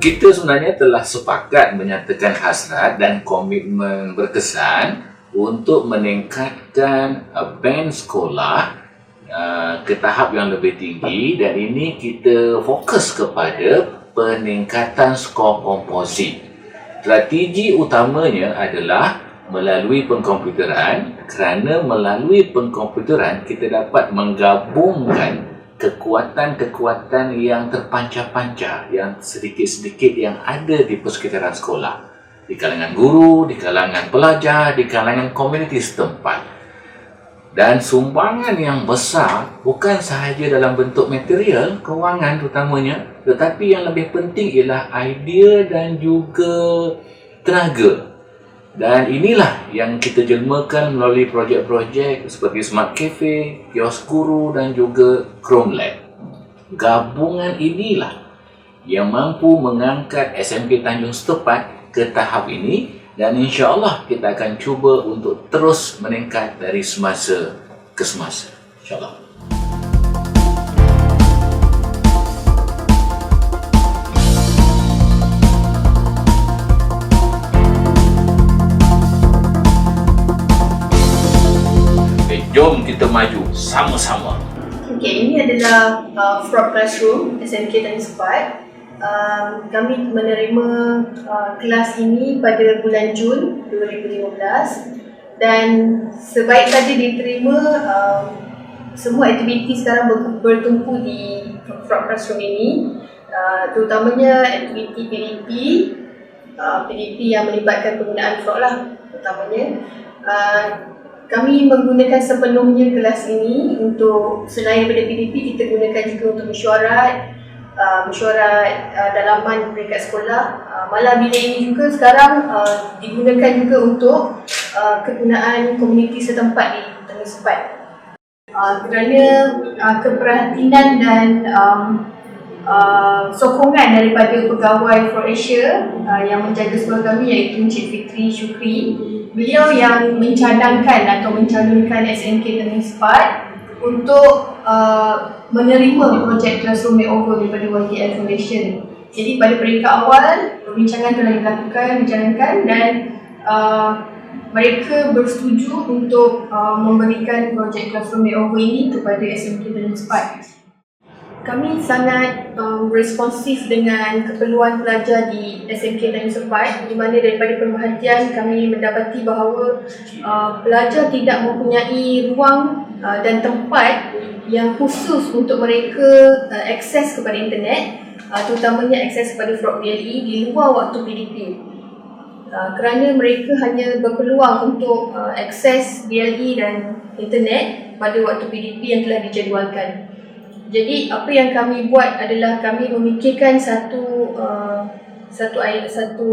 kita sebenarnya telah sepakat menyatakan hasrat dan komitmen berkesan untuk meningkatkan uh, band sekolah uh, ke tahap yang lebih tinggi dan ini kita fokus kepada peningkatan skor komposit. Strategi utamanya adalah melalui pengkomputeran kerana melalui pengkomputeran kita dapat menggabungkan kekuatan-kekuatan yang terpancar-pancar yang sedikit-sedikit yang ada di persekitaran sekolah di kalangan guru, di kalangan pelajar, di kalangan komuniti setempat. Dan sumbangan yang besar bukan sahaja dalam bentuk material, kewangan terutamanya, tetapi yang lebih penting ialah idea dan juga tenaga dan inilah yang kita jelmakan melalui projek-projek seperti Smart Cafe, Kios Guru dan juga Chrome Lab. Gabungan inilah yang mampu mengangkat SMK Tanjung Setepat ke tahap ini dan insya-Allah kita akan cuba untuk terus meningkat dari semasa ke semasa. Insya-Allah. Maju sama-sama. Okey, ini adalah uh, Frog Classroom SMK Tanjung Sepat. Um, kami menerima uh, kelas ini pada bulan Jun 2015 dan sebaik saja diterima um, semua aktiviti sekarang ber- bertumpu di Frog Classroom ini uh, terutamanya aktiviti PDP uh, PDP yang melibatkan penggunaan frog lah terutamanya uh, kami menggunakan sepenuhnya kelas ini untuk selain daripada PDP kita gunakan juga untuk mesyuarat uh, mesyuarat uh, dalaman peringkat sekolah. Uh, malah bila ini juga sekarang uh, digunakan juga untuk uh, kegunaan komuniti setempat di Tanjung Sepat. Uh, kerana uh, keperhatian dan um, uh, sokongan daripada pegawai For Asia uh, yang menjaga sekolah kami iaitu Encik Fitri Syukri beliau yang mencadangkan atau mencalonkan SMK Tanjung Sepat untuk uh, menerima projek Classroom Makeover daripada YTL Foundation. Jadi pada peringkat awal, perbincangan telah dilakukan, dijalankan dan uh, mereka bersetuju untuk uh, memberikan projek Classroom Makeover ini kepada SMK Tanjung Sepat. Kami sangat um, responsif dengan keperluan pelajar di SMK Tanjung Sepat di mana daripada pemerhatian kami mendapati bahawa uh, pelajar tidak mempunyai ruang uh, dan tempat yang khusus untuk mereka uh, akses kepada internet uh, terutamanya akses kepada Frog BLE di luar waktu PDP. Uh, kerana mereka hanya berpeluang untuk uh, akses BLE dan internet pada waktu PDP yang telah dijadualkan. Jadi apa yang kami buat adalah kami memikirkan satu uh, satu satu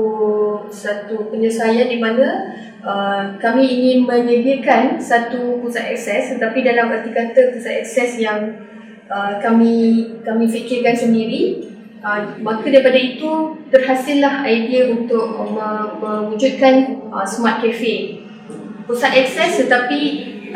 satu penyelesaian di mana uh, kami ingin menyediakan satu pusat akses tetapi dalam arti kata pusat akses yang uh, kami kami fikirkan sendiri. Uh, maka daripada itu terhasillah idea untuk uh, mewujudkan uh, smart cafe. Pusat akses tetapi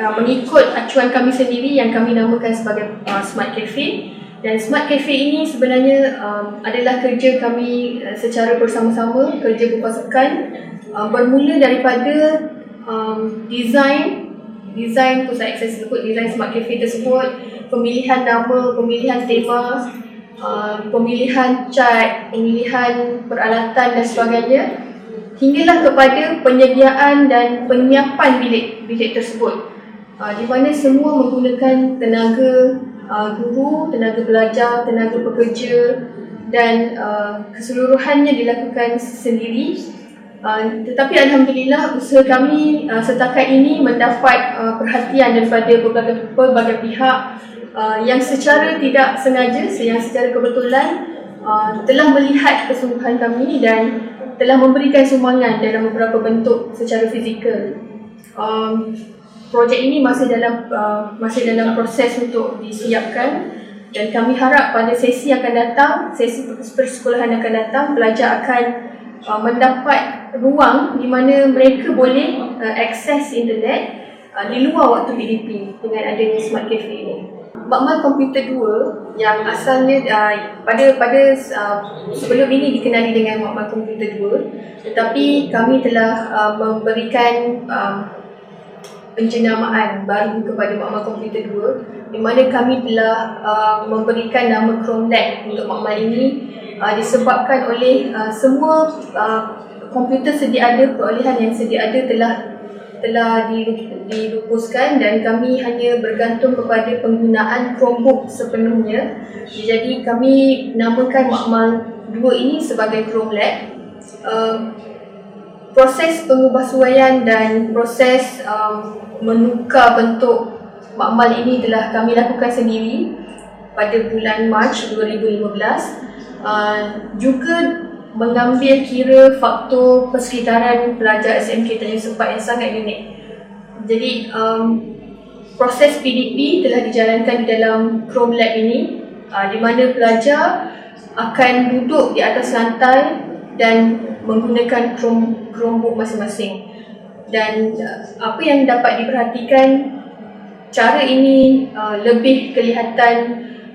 uh, mengikut acuan kami sendiri yang kami namakan sebagai uh, Smart Cafe. Dan Smart Cafe ini sebenarnya um, adalah kerja kami uh, secara bersama-sama, kerja berpasukan uh, bermula daripada um, design design pusat akses tersebut, design Smart Cafe tersebut, pemilihan nama, pemilihan tema, uh, pemilihan cat, pemilihan peralatan dan sebagainya hinggalah kepada penyediaan dan penyiapan bilik bilik tersebut uh, di mana semua menggunakan tenaga uh, guru, tenaga belajar, tenaga pekerja dan uh, keseluruhannya dilakukan sendiri. Uh, tetapi Alhamdulillah usaha kami uh, setakat ini mendapat uh, perhatian daripada berbagai, berbagai pihak uh, yang secara tidak sengaja, yang secara kebetulan uh, telah melihat kesungguhan kami dan telah memberikan sumbangan dalam beberapa bentuk secara fizikal. Um, projek ini masih dalam uh, masih dalam proses untuk disiapkan dan kami harap pada sesi akan datang, sesi persekolahan akan datang, pelajar akan uh, mendapat ruang di mana mereka boleh uh, akses internet uh, di luar waktu PDP dengan adanya smart cafe ini. Makmal Komputer 2 yang asalnya uh, pada pada uh, sebelum ini dikenali dengan Makmal Komputer 2 tetapi kami telah uh, memberikan um, penjenamaan baru kepada Makmal Komputer 2 di mana kami telah uh, memberikan nama Chrome Lab untuk makmal ini uh, disebabkan oleh uh, semua uh, komputer sedia ada perolehan yang sedia ada telah telah dilupuskan dan kami hanya bergantung kepada penggunaan Chromebook sepenuhnya. Jadi kami namakan makmal dua ini sebagai Chrome Lab. Uh, proses pengubahsuaian dan proses um, menukar bentuk makmal ini telah kami lakukan sendiri pada bulan Mac 2015. Uh, juga mengambil kira faktor persekitaran pelajar SMK Tanjung Sepat yang sangat unik. Jadi um, proses PDP telah dijalankan di dalam Chrome Lab ini uh, di mana pelajar akan duduk di atas lantai dan menggunakan Chrome Chromebook masing-masing. Dan uh, apa yang dapat diperhatikan cara ini uh, lebih kelihatan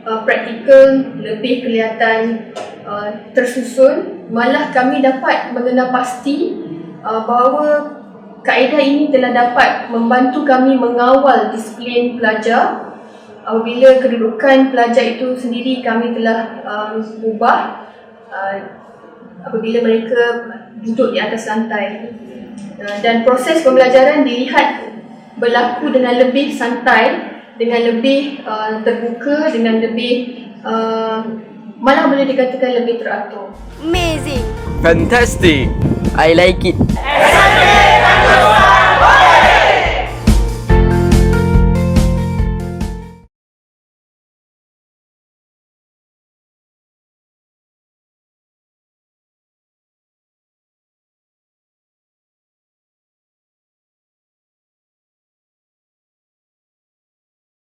uh, praktikal, lebih kelihatan uh, tersusun malah kami dapat mengenal pasti uh, bahawa kaedah ini telah dapat membantu kami mengawal disiplin pelajar apabila kedudukan pelajar itu sendiri kami telah uh, ubah uh, apabila mereka duduk di atas lantai uh, dan proses pembelajaran dilihat berlaku dengan lebih santai dengan lebih uh, terbuka dengan lebih uh, malah boleh dikatakan lebih teratur Amazing. Fantastic. I like it.